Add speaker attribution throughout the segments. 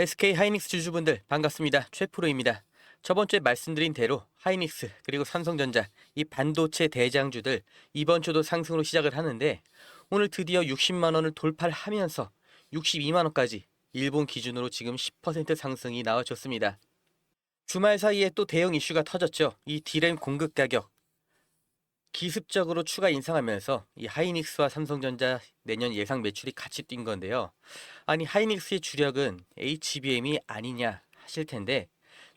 Speaker 1: SK 하이닉스 주주분들 반갑습니다. 최프로입니다. 저번 주에 말씀드린 대로 하이닉스 그리고 삼성전자 이 반도체 대장주들 이번 주도 상승으로 시작을 하는데 오늘 드디어 60만 원을 돌파를 하면서 62만 원까지 일본 기준으로 지금 10% 상승이 나와줬습니다. 주말 사이에 또 대형 이슈가 터졌죠. 이 디램 공급 가격 기습적으로 추가 인상하면서 이 하이닉스와 삼성전자 내년 예상 매출이 같이 뛴 건데요. 아니 하이닉스의 주력은 HBM이 아니냐 하실 텐데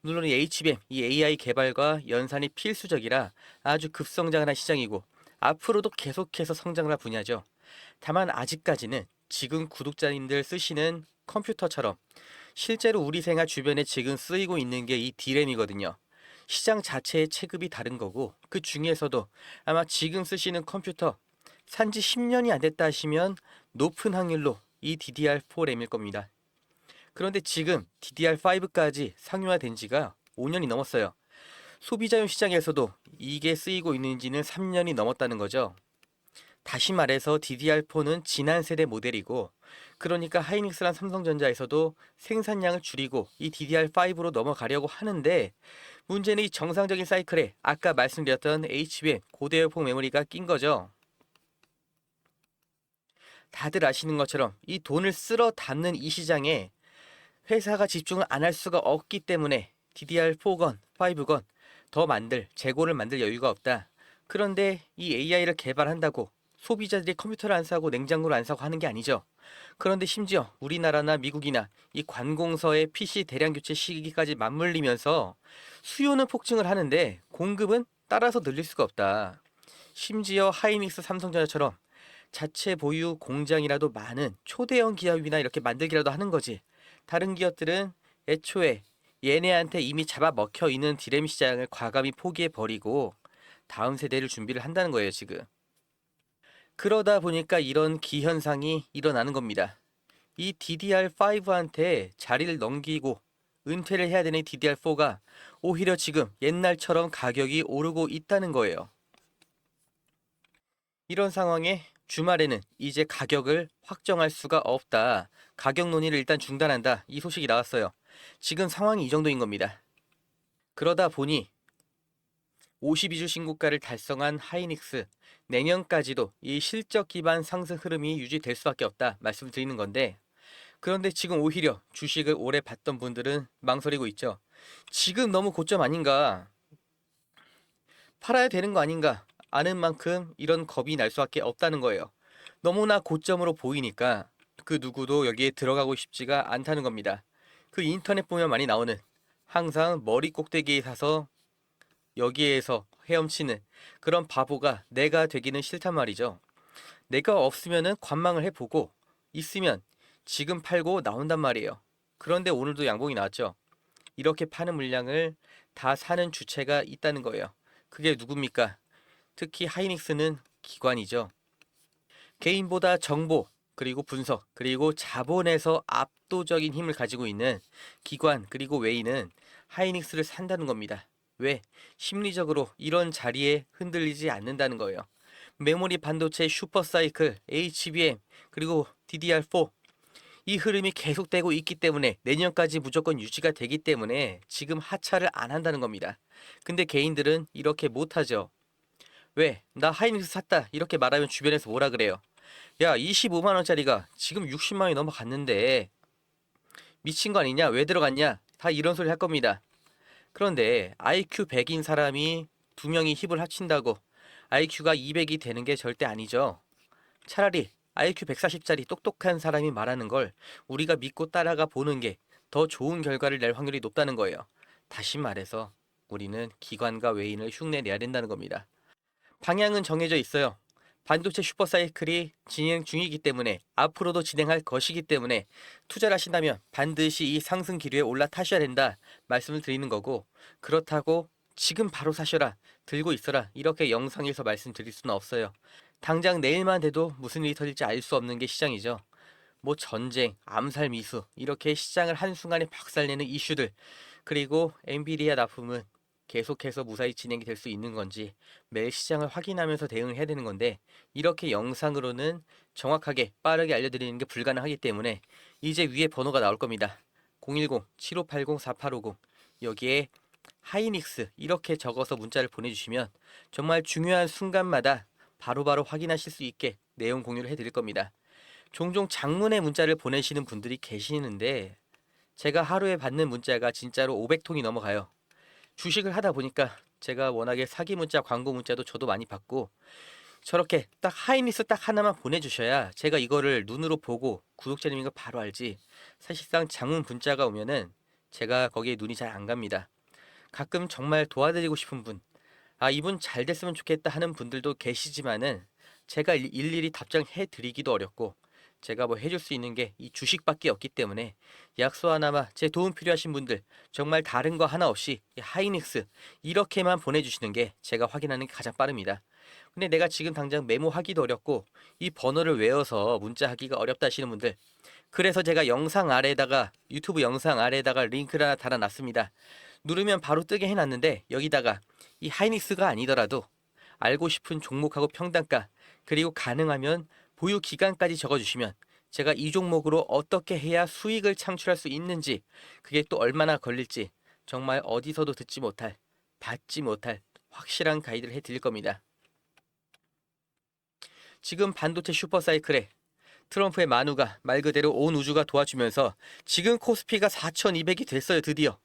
Speaker 1: 물론 이 HBM, 이 AI 개발과 연산이 필수적이라 아주 급성장하는 시장이고 앞으로도 계속해서 성장할 분야죠. 다만 아직까지는 지금 구독자님들 쓰시는 컴퓨터처럼 실제로 우리 생활 주변에 지금 쓰이고 있는 게 이 디램이거든요. 시장 자체의 체급이 다른 거고 그 중에서도 아마 지금 쓰시는 컴퓨터 산지 10년이 안 됐다 하시면 높은 확률로 이 DDR4 램일 겁니다. 그런데 지금 DDR5까지 상용화된 지가 5년이 넘었어요. 소비자용 시장에서도 이게 쓰이고 있는지는 3년이 넘었다는 거죠. 다시 말해서 DDR4는 지난 세대 모델이고 그러니까 하이닉스랑 삼성전자에서도 생산량을 줄이고 이 DDR5로 넘어가려고 하는데 문제는 이 정상적인 사이클에 아까 말씀드렸던 HBM 고대역폭 메모리가 낀 거죠. 다들 아시는 것처럼 이 돈을 쓸어 담는 이 시장에 회사가 집중을 안 할 수가 없기 때문에 DDR4건 5건 더 만들 재고를 만들 여유가 없다. 그런데 이 AI를 개발한다고 소비자들이 컴퓨터를 안 사고 냉장고를 안 사고 하는 게 아니죠. 그런데 심지어 우리나라나 미국이나 이 관공서의 PC 대량 교체 시기까지 맞물리면서 수요는 폭증을 하는데 공급은 따라서 늘릴 수가 없다. 심지어 하이닉스 삼성전자처럼 자체 보유 공장이라도 많은 초대형 기업이나 이렇게 만들기라도 하는 거지. 다른 기업들은 애초에 얘네한테 이미 잡아먹혀 있는 디램 시장을 과감히 포기해 버리고 다음 세대를 준비를 한다는 거예요, 지금. 그러다 보니까 이런 기현상이 일어나는 겁니다. 이 DDR5한테 자리를 넘기고 은퇴를 해야 되는 DDR4가 오히려 지금 옛날처럼 가격이 오르고 있다는 거예요. 이런 상황에 주말에는 이제 가격을 확정할 수가 없다. 가격 논의를 일단 중단한다. 이 소식이 나왔어요. 지금 상황이 이 정도인 겁니다. 그러다 보니 52주 신고가를 달성한 하이닉스 내년까지도 이 실적 기반 상승 흐름이 유지될 수밖에 없다 말씀을 드리는 건데 그런데 지금 오히려 주식을 오래 봤던 분들은 망설이고 있죠. 지금 너무 고점 아닌가? 팔아야 되는 거 아닌가? 아는 만큼 이런 겁이 날 수밖에 없다는 거예요. 너무나 고점으로 보이니까 그 누구도 여기에 들어가고 싶지가 않다는 겁니다. 그 인터넷 보면 많이 나오는 항상 머리 꼭대기에 사서 여기에서 헤엄치는 그런 바보가 내가 되기는 싫단 말이죠. 내가 없으면은 관망을 해보고 있으면 지금 팔고 나온단 말이에요. 그런데 오늘도 양봉이 나왔죠. 이렇게 파는 물량을 다 사는 주체가 있다는 거예요. 그게 누굽니까? 특히 하이닉스는 기관이죠. 개인보다 정보, 그리고 분석, 그리고 자본에서 압도적인 힘을 가지고 있는 기관, 그리고 외인은 하이닉스를 산다는 겁니다. 왜? 심리적으로 이런 자리에 흔들리지 않는다는 거예요. 메모리 반도체 슈퍼사이클, HBM, 그리고 DDR4 이 흐름이 계속되고 있기 때문에 내년까지 무조건 유지가 되기 때문에 지금 하차를 안 한다는 겁니다. 근데 개인들은 이렇게 못하죠. 왜? 나 하이닉스 샀다. 이렇게 말하면 주변에서 뭐라 그래요? 야, 25만 원짜리가 지금 60만 원이 넘어갔는데 미친 거 아니냐? 왜 들어갔냐? 다 이런 소리 할 겁니다. 그런데 IQ 100인 사람이 두 명이 힙을 합친다고 IQ가 200이 되는 게 절대 아니죠. 차라리 IQ 140짜리 똑똑한 사람이 말하는 걸 우리가 믿고 따라가 보는 게 더 좋은 결과를 낼 확률이 높다는 거예요. 다시 말해서 우리는 기관과 외인을 흉내 내야 된다는 겁니다. 방향은 정해져 있어요. 반도체 슈퍼사이클이 진행 중이기 때문에 앞으로도 진행할 것이기 때문에 투자를 하신다면 반드시 이 상승 기류에 올라타셔야 된다 말씀을 드리는 거고 그렇다고 지금 바로 사셔라 들고 있어라 이렇게 영상에서 말씀드릴 수는 없어요. 당장 내일만 돼도 무슨 일이 터질지 알 수 없는 게 시장이죠. 뭐 전쟁, 암살 미수 이렇게 시장을 한순간에 박살내는 이슈들 그리고 엔비디아 납품은 계속해서 무사히 진행이 될 수 있는 건지 매일 시장을 확인하면서 대응을 해야 되는 건데 이렇게 영상으로는 정확하게 빠르게 알려드리는 게 불가능하기 때문에 이제 위에 번호가 나올 겁니다. 010-7580-4850 여기에 하이닉스 이렇게 적어서 문자를 보내주시면 정말 중요한 순간마다 바로바로 확인하실 수 있게 내용 공유를 해드릴 겁니다. 종종 장문의 문자를 보내시는 분들이 계시는데 제가 하루에 받는 문자가 진짜로 500통이 넘어가요. 주식을 하다 보니까 제가 워낙에 사기 문자, 광고 문자도 저도 많이 받고 저렇게 딱 하이닉스 딱 하나만 보내주셔야 제가 이거를 눈으로 보고 구독자님인 거 바로 알지. 사실상 장문 문자가 오면은 제가 거기에 눈이 잘 안 갑니다. 가끔 정말 도와드리고 싶은 분, 아 이분 잘 됐으면 좋겠다 하는 분들도 계시지만은 제가 일- 일일이 답장해 드리기도 어렵고 제가 뭐 해줄 수 있는 게 이 주식밖에 없기 때문에 약소 하나마 제 도움 필요하신 분들 정말 다른 거 하나 없이 이 하이닉스 이렇게만 보내주시는 게 제가 확인하는 게 가장 빠릅니다. 근데 내가 지금 당장 메모하기도 어렵고 이 번호를 외워서 문자하기가 어렵다 하시는 분들 그래서 제가 영상 아래에다가 유튜브 영상 아래에다가 링크를 하나 달아놨습니다. 누르면 바로 뜨게 해놨는데 여기다가 이 하이닉스가 아니더라도 알고 싶은 종목하고 평단가 그리고 가능하면 보유 기간까지 적어주시면 제가 이 종목으로 어떻게 해야 수익을 창출할 수 있는지 그게 또 얼마나 걸릴지 정말 어디서도 듣지 못할 받지 못할 확실한 가이드를 해드릴 겁니다. 지금 반도체 슈퍼사이클에 트럼프의 만우가 말 그대로 온 우주가 도와주면서 지금 코스피가 4,200이 됐어요 드디어.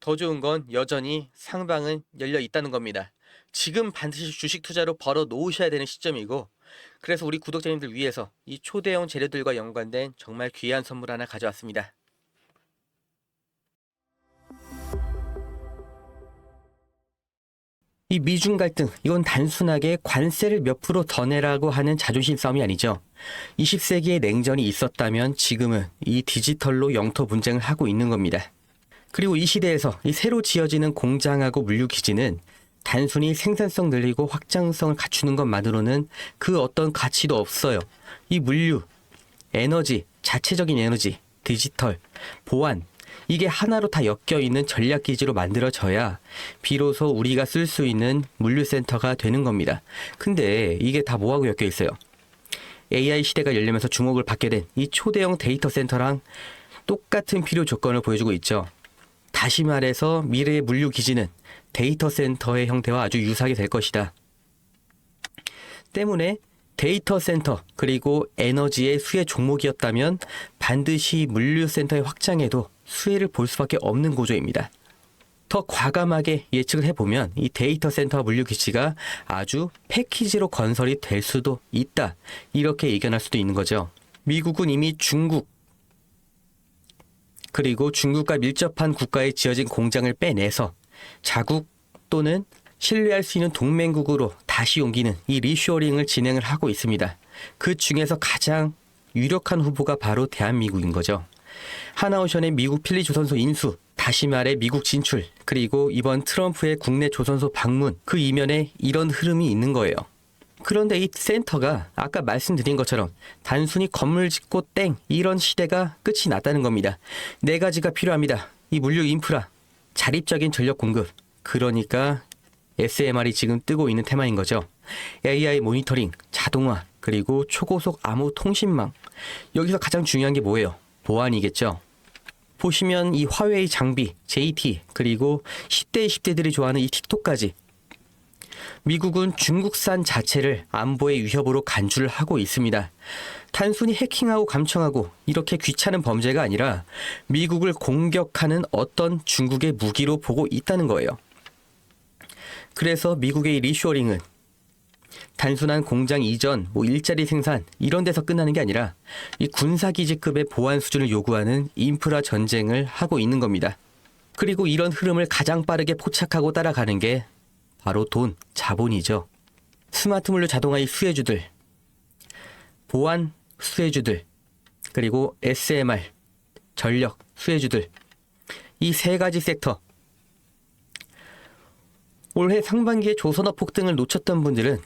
Speaker 1: 더 좋은 건 여전히 상방은 열려 있다는 겁니다. 지금 반드시 주식 투자로 벌어 놓으셔야 되는 시점이고 그래서 우리 구독자님들 위해서 이 초대형 재료들과 연관된 정말 귀한 선물 하나 가져왔습니다. 이 미중 갈등 이건 단순하게 관세를 몇 프로 더 내라고 하는 자존심 싸움이 아니죠. 20세기에 냉전이 있었다면 지금은 이 디지털로 영토 분쟁을 하고 있는 겁니다. 그리고 이 시대에서 이 새로 지어지는 공장하고 물류 기지는 단순히 생산성 늘리고 확장성을 갖추는 것만으로는 그 어떤 가치도 없어요. 이 물류, 에너지, 자체적인 에너지, 디지털, 보안, 이게 하나로 다 엮여 있는 전략 기지로 만들어져야 비로소 우리가 쓸 수 있는 물류센터가 되는 겁니다. 근데 이게 다 뭐하고 엮여 있어요? AI 시대가 열리면서 주목을 받게 된 이 초대형 데이터 센터랑 똑같은 필요 조건을 보여주고 있죠. 다시 말해서 미래의 물류 기지는 데이터 센터의 형태와 아주 유사하게 될 것이다. 때문에 데이터 센터 그리고 에너지의 수혜 종목이었다면 반드시 물류 센터의 확장에도 수혜를 볼 수밖에 없는 구조입니다. 더 과감하게 예측을 해보면 이 데이터 센터 물류 기지가 아주 패키지로 건설이 될 수도 있다. 이렇게 예견할 수도 있는 거죠. 미국은 이미 중국 그리고 중국과 밀접한 국가에 지어진 공장을 빼내서 자국 또는 신뢰할 수 있는 동맹국으로 다시 옮기는 이 리쇼링을 진행을 하고 있습니다. 그 중에서 가장 유력한 후보가 바로 대한민국인 거죠. 하나오션의 미국 필리 조선소 인수, 다시 말해 미국 진출, 그리고 이번 트럼프의 국내 조선소 방문, 그 이면에 이런 흐름이 있는 거예요. 그런데 이 센터가 아까 말씀드린 것처럼 단순히 건물 짓고 땡 이런 시대가 끝이 났다는 겁니다. 네 가지가 필요합니다. 이 물류 인프라, 자립적인 전력 공급, 그러니까 SMR이 지금 뜨고 있는 테마인 거죠. AI 모니터링, 자동화, 그리고 초고속 암호 통신망. 여기서 가장 중요한 게 뭐예요? 보안이겠죠. 보시면 이 화웨이 장비, JT, 그리고 10대, 20대들이 좋아하는 이 틱톡까지 미국은 중국산 자체를 안보의 위협으로 간주를 하고 있습니다. 단순히 해킹하고 감청하고 이렇게 귀찮은 범죄가 아니라 미국을 공격하는 어떤 중국의 무기로 보고 있다는 거예요. 그래서 미국의 이 리쇼링은 단순한 공장 이전, 뭐 일자리 생산 이런 데서 끝나는 게 아니라 이 군사 기지급의 보안 수준을 요구하는 인프라 전쟁을 하고 있는 겁니다. 그리고 이런 흐름을 가장 빠르게 포착하고 따라가는 게 바로 돈, 자본이죠. 스마트 물류 자동화의 수혜주들, 보안 수혜주들, 그리고 SMR, 전력 수혜주들, 이 세 가지 섹터. 올해 상반기에 조선업 폭등을 놓쳤던 분들은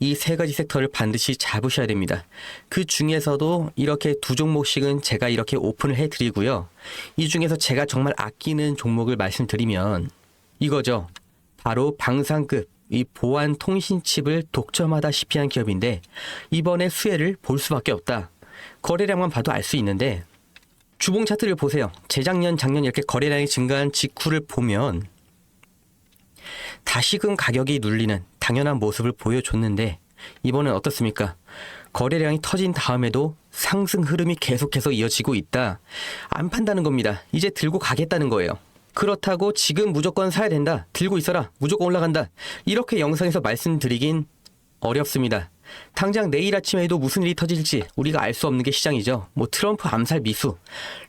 Speaker 1: 이 세 가지 섹터를 반드시 잡으셔야 됩니다. 그 중에서도 이렇게 두 종목씩은 제가 이렇게 오픈을 해드리고요. 이 중에서 제가 정말 아끼는 종목을 말씀드리면 이거죠. 바로 방산급 이 보안 통신 칩을 독점하다시피 한 기업인데 이번에 수혜를 볼 수밖에 없다. 거래량만 봐도 알 수 있는데 주봉 차트를 보세요. 재작년, 작년 이렇게 거래량이 증가한 직후를 보면 다시금 가격이 눌리는 당연한 모습을 보여줬는데 이번엔 어떻습니까? 거래량이 터진 다음에도 상승 흐름이 계속해서 이어지고 있다. 안 판다는 겁니다. 이제 들고 가겠다는 거예요. 그렇다고 지금 무조건 사야 된다. 들고 있어라. 무조건 올라간다. 이렇게 영상에서 말씀드리긴 어렵습니다. 당장 내일 아침에도 무슨 일이 터질지 우리가 알 수 없는 게 시장이죠. 뭐 트럼프 암살 미수,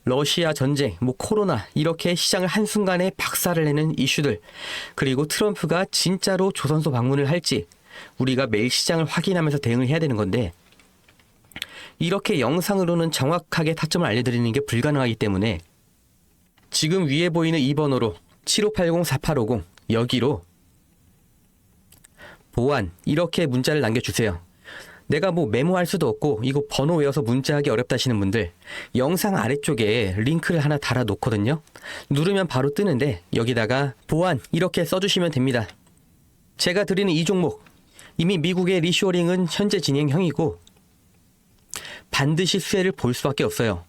Speaker 1: 러시아 전쟁, 뭐 코로나 이렇게 시장을 한순간에 박살을 내는 이슈들. 그리고 트럼프가 진짜로 조선소 방문을 할지 우리가 매일 시장을 확인하면서 대응을 해야 되는 건데 이렇게 영상으로는 정확하게 타점을 알려드리는 게 불가능하기 때문에 지금 위에 보이는 이 번호로 7580-4850 여기로 보안 이렇게 문자를 남겨주세요. 내가 뭐 메모할 수도 없고 이거 번호 외워서 문자하기 어렵다시는 분들 영상 아래쪽에 링크를 하나 달아 놓거든요. 누르면 바로 뜨는데 여기다가 보안 이렇게 써주시면 됩니다. 제가 드리는 이 종목 이미 미국의 리쇼링은 현재 진행형이고 반드시 수혜를 볼 수밖에 없어요.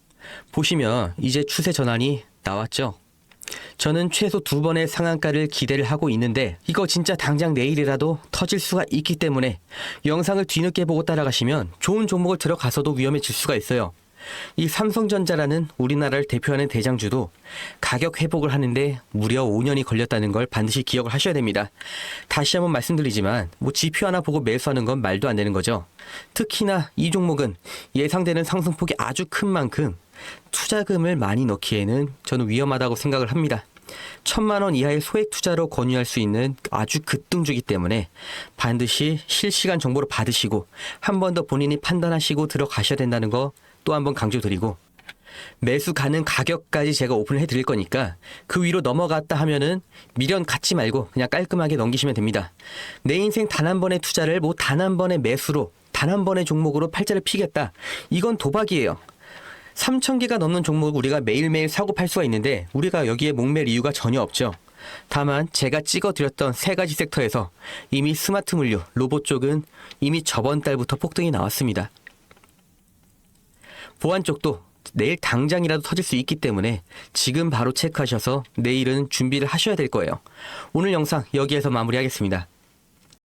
Speaker 1: 보시면 이제 추세 전환이 나왔죠. 저는 최소 두 번의 상한가를 기대를 하고 있는데 이거 진짜 당장 내일이라도 터질 수가 있기 때문에 영상을 뒤늦게 보고 따라가시면 좋은 종목을 들어가서도 위험해질 수가 있어요. 이 삼성전자라는 우리나라를 대표하는 대장주도 가격 회복을 하는데 무려 5년이 걸렸다는 걸 반드시 기억을 하셔야 됩니다. 다시 한번 말씀드리지만 뭐 지표 하나 보고 매수하는 건 말도 안 되는 거죠. 특히나 이 종목은 예상되는 상승폭이 아주 큰 만큼 투자금을 많이 넣기에는 저는 위험하다고 생각을 합니다. 천만 원 이하의 소액 투자로 권유할 수 있는 아주 급등주기 때문에 반드시 실시간 정보를 받으시고 한 번 더 본인이 판단하시고 들어가셔야 된다는 거 또 한 번 강조드리고 매수 가능 가격까지 제가 오픈을 해드릴 거니까 그 위로 넘어갔다 하면은 미련 갖지 말고 그냥 깔끔하게 넘기시면 됩니다. 내 인생 단 한 번의 투자를 뭐 단 한 번의 매수로 단 한 번의 종목으로 팔자를 피겠다. 이건 도박이에요. 3천 개가 넘는 종목 우리가 매일매일 사고 팔 수가 있는데 우리가 여기에 목맬 이유가 전혀 없죠. 다만 제가 찍어드렸던 세 가지 섹터에서 이미 스마트 물류, 로봇 쪽은 이미 저번 달부터 폭등이 나왔습니다. 보안 쪽도 내일 당장이라도 터질 수 있기 때문에 지금 바로 체크하셔서 내일은 준비를 하셔야 될 거예요. 오늘 영상 여기에서 마무리하겠습니다.